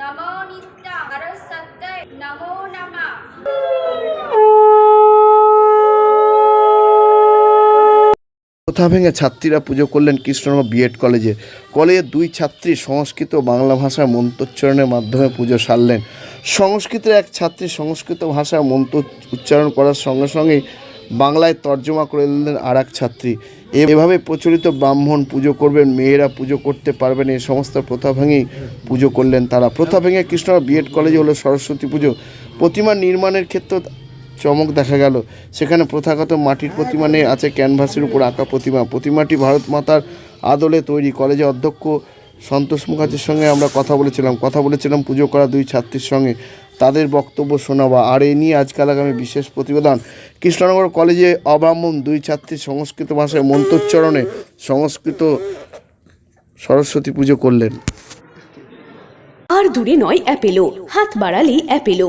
নমো কোথা ভেঙে ছাত্রীরা পুজো করলেন কৃষ্ণনগর বিএড কলেজে? কলেজের দুই ছাত্রী সংস্কৃত বাংলা ভাষায় মন্ত্রোচ্চারণের মাধ্যমে পুজো সারলেন। সংস্কৃতের এক ছাত্রী সংস্কৃত ভাষায় মন্ত্র, উচ্চারণ করার সঙ্গে সঙ্গেই বাংলায় তর্জমা করে দিলেন আর এক ছাত্রী। এভাবে প্রচলিত ব্রাহ্মণ পুজো করবেন, মেয়েরা পুজো করতে পারবেন, এই সমস্ত প্রথা ভেঙেই পুজো করলেন তারা। প্রথা ভেঙে কৃষ্ণনগর বিএড কলেজে হলো সরস্বতী পুজো। প্রতিমা নির্মাণের ক্ষেত্রে চমক দেখা গেল। সেখানে প্রথাগত মাটির প্রতিমা নেই, আছে ক্যানভাসের উপর আঁকা প্রতিমা। প্রতিমাটি ভারত মাতার আদলে তৈরি। কলেজে অধ্যক্ষ সন্তোষ মুখার্জির সঙ্গে আমরা কথা বলেছিলাম। কথা বলেছিলাম পুজো করা দুই ছাত্রীর সঙ্গে। তাদের বক্তব্য শোনাবা। আর এ নিয়ে আজকাল আগামী বিশেষ প্রতিবেদন। কৃষ্ণনগর কলেজে অব্রাহ্মণ দুই ছাত্রী সংস্কৃত ভাষায় মন্ত্রোচ্চারণে সংস্কৃত সরস্বতী পুজো করলেন। আর দূরে নয়, অ্যাপেলো। হাত বাড়ালেই Apollo.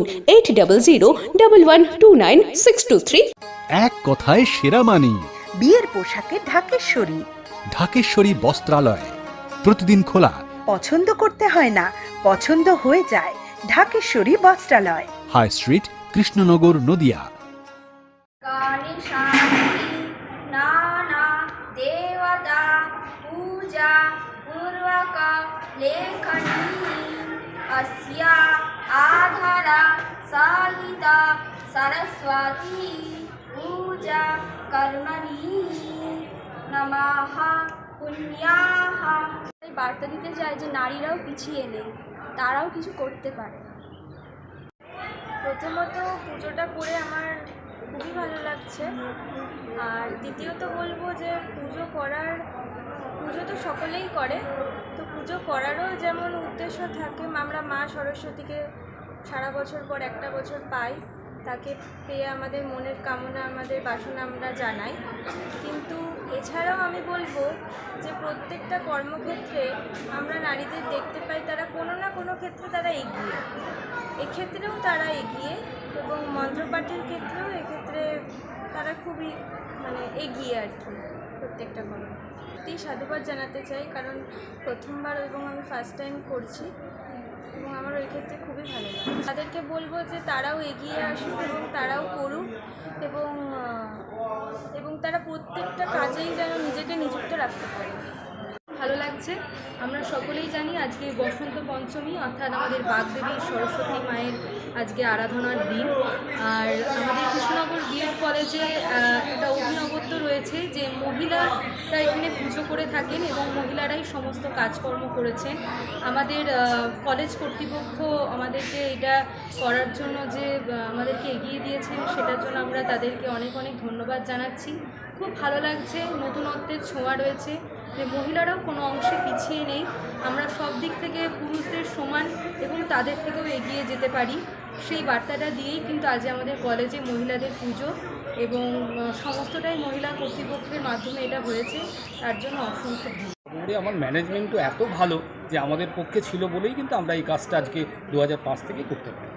eight double zero double one two nine six two three এক কথায় সেরা মানি বিয়ের পোশাকে ঢাকেশ্বরী ঢাকেশ্বরী বস্ত্রালয় প্রতিদিন খোলা পছন্দ করতে হয় না পছন্দ হয়ে যায় ঢাকেশ্বরী বস্ত্রালয় হাই স্ট্রিট কৃষ্ণনগর নদিয়া গণেশানি নানা দেবতা পূজা পূর্বক লেখনী अस्या आधारा साहिता सरस्वती पूजा कर्मणि নমঃ পুণ্যাহ এই বার্তা দিতে চাই যে নারীরাও পিছিয়ে নেই তারাও কিছু করতে পারে প্রথমত পুজোটা করে আমার খুবই ভালো লাগছে আর দ্বিতীয়ত বলবো যে পুজো করার পুজো তো সকলেই করে তো পুজো করারও যেমন উদ্দেশ্য থাকে আমরা মা সরস্বতীকে সারা বছর পর একটা বছর পাই, তাকে পেয়ে আমাদের মনের কামনা, আমাদের বাসনা আমরা জানাই। কিন্তু এছাড়াও আমি বলব যে প্রত্যেকটা কর্মক্ষেত্রে আমরা নারীদের দেখতে পাই, তারা কোনো না কোনো ক্ষেত্রে তারা এগিয়ে। এক্ষেত্রেও তারা এগিয়ে এবং মন্ত্রপাঠের ক্ষেত্রেও এক্ষেত্রে তারা খুবই মানে এগিয়ে আর কি প্রত্যেকটা কর্ম সত্যিই সাধুবাদ জানাতে চাই, কারণ প্রথমবার এবং আমি ফার্স্ট টাইম করছি। এবং আমার ওই ক্ষেত্রে খুবই ভালো লাগে। তাদেরকে বলব যে তারাও এগিয়ে আসুক এবং তারাও করুক এবং এবং তারা প্রত্যেকটা কাজেই যেন নিজেকে নিযুক্ত রাখতে পারে। ভালো লাগছে। আমরা সকলেই জানি আজকে বসন্ত পঞ্চমী, অর্থাৎ আমাদের বাগদেবী সরস্বতী মায়ের আজকে আরাধনার দিন। আর আমাদের কৃষ্ণনগর বিএড কলেজে একটা অভিনবত্ব রয়েছে যে মহিলারা এখানে পুজো করে থাকেন এবং মহিলারাই সমস্ত কাজকর্ম করেছেন। আমাদের কলেজ কর্তৃপক্ষ আমাদেরকে এটা করার জন্য যে আমাদেরকে এগিয়ে দিয়েছেন, সেটার জন্য আমরা তাদেরকে অনেক অনেক ধন্যবাদ জানাচ্ছি। খুব ভালো লাগছে, নতুনত্বের ছোঁয়া রয়েছে, যে মহিলারাও কোনো অংশে পিছিয়ে নেই। আমরা সব দিক থেকে পুরুষদের সমান এবং তাদের থেকেও এগিয়ে যেতে পারি। সেই বার্তাটা দিয়েই কিন্তু আজ আমাদের কলেজে মহিলাদের পুজো। এবং সমস্তটাই মহিলা কর্তৃপক্ষের মাধ্যমে এটা হয়েছে। তার জন্য অসংখ্য ধন্যবাদ। আমার ম্যানেজমেন্টও এত ভালো যে আমাদের পক্ষে ছিল বলেই কিন্তু আমরা এই কাজটা আজকে দু থেকে করতে পারি।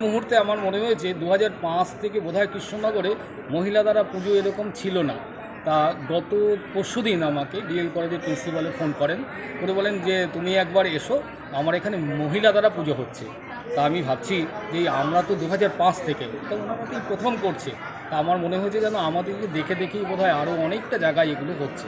মুহূর্তে আমার মনে হয়েছে দু হাজার পাঁচ থেকে বোধহয় কৃষ্ণনগরে মহিলা দ্বারা পুজো এরকম ছিল না। তা গত পরশুদিন আমাকে ডিএল কলেজের প্রিন্সিপালে ফোন করেন। করে বলেন যে, তুমি একবার এসো, আমার এখানে মহিলা দ্বারা পুজো হচ্ছে। তা আমি ভাবছি যে, আমরা তো দু হাজার পাঁচ থেকে। তো ওনারা প্রথম করছে। তা আমার মনে হয়েছে যেন আমাদেরকে দেখে দেখেই বোধ হয় আরও অনেকটা জায়গায় এগুলো হচ্ছে।